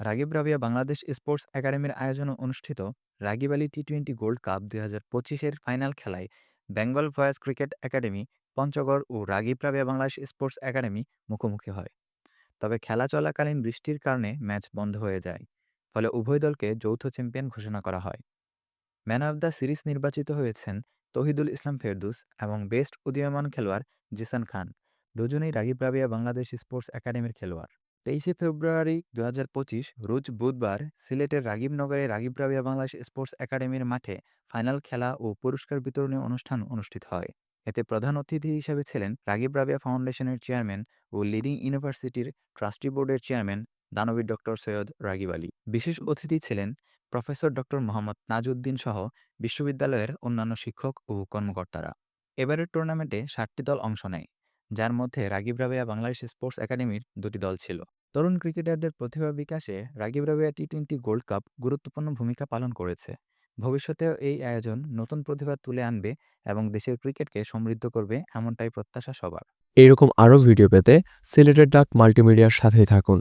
Ragib Rabia Bangladesh sports একাডেমির আয়োজনে অনুষ্ঠিত Ragib Ali T twenty gold cup দুই হাজার পঁচিশের ফাইনাল খেলায় Bengal voice cricket academy, Panchagarh ও রাগিব রাবিয়া বাংলাদেশ স্পোর্টস একাডেমি মুখোমুখি হয়। তবে খেলা চলাকালীন বৃষ্টির কারণে ম্যাচ বন্ধ হয়ে যায়, ফলে উভয় দলকে যৌথ চ্যাম্পিয়ন ঘোষণা করা হয়। ম্যান অব দ্য সিরিজ নির্বাচিত হয়েছেন তহিদুল ইসলাম ফেরদুস এবং বেস্ট উদীয়মান খেলোয়াড় জিসান খান, দুজনেই রাগিব রাবিয়া বাংলাদেশ স্পোর্টস একাডেমির খেলোয়াড়। তেইশে ফেব্রুয়ারি দু হাজার পঁচিশ রোজ বুধবার সিলেটের রাগিবনগরে রাগিব রাবিয়া বাংলাদেশ স্পোর্টস একাডেমির মাঠে ফাইনাল খেলা ও পুরস্কার বিতরণী অনুষ্ঠান অনুষ্ঠিত হয়। এতে প্রধান অতিথি হিসেবে ছিলেন রাগিব রাবিয়া ফাউন্ডেশনের চেয়ারম্যান ও লিডিং ইউনিভার্সিটির ট্রাস্টি বোর্ডের চেয়ারম্যান দানবীর ডক্টর সৈয়দ রাগিব আলী। বিশেষ অতিথি ছিলেন প্রফেসর ডক্টর মোহাম্মদ নাজউদ্দিন সহ বিশ্ববিদ্যালয়ের অন্যান্য শিক্ষক ও কর্মকর্তারা। এবারের টুর্নামেন্টে ষাটটি দল অংশ নেয়, যার মধ্যে রাগিব রাবিয়া বাংলাদেশ স্পোর্টস একাডেমির দুটি দল ছিল। তরুণ ক্রিকেটারদের প্রতিভা বিকাশে Ragib Rabia T twenty gold cup গুরুত্বপূর্ণ ভূমিকা পালন করেছে। ভবিষ্যতেও এই আয়োজন নতুন প্রতিভা তুলে আনবে এবং দেশের ক্রিকেটকে সমৃদ্ধ করবে এমনটাই প্রত্যাশা সবার। এইরকম আরও ভিডিও পেতে সিলেটের ডাক মাল্টিমিডিয়ার সাথেই থাকুন।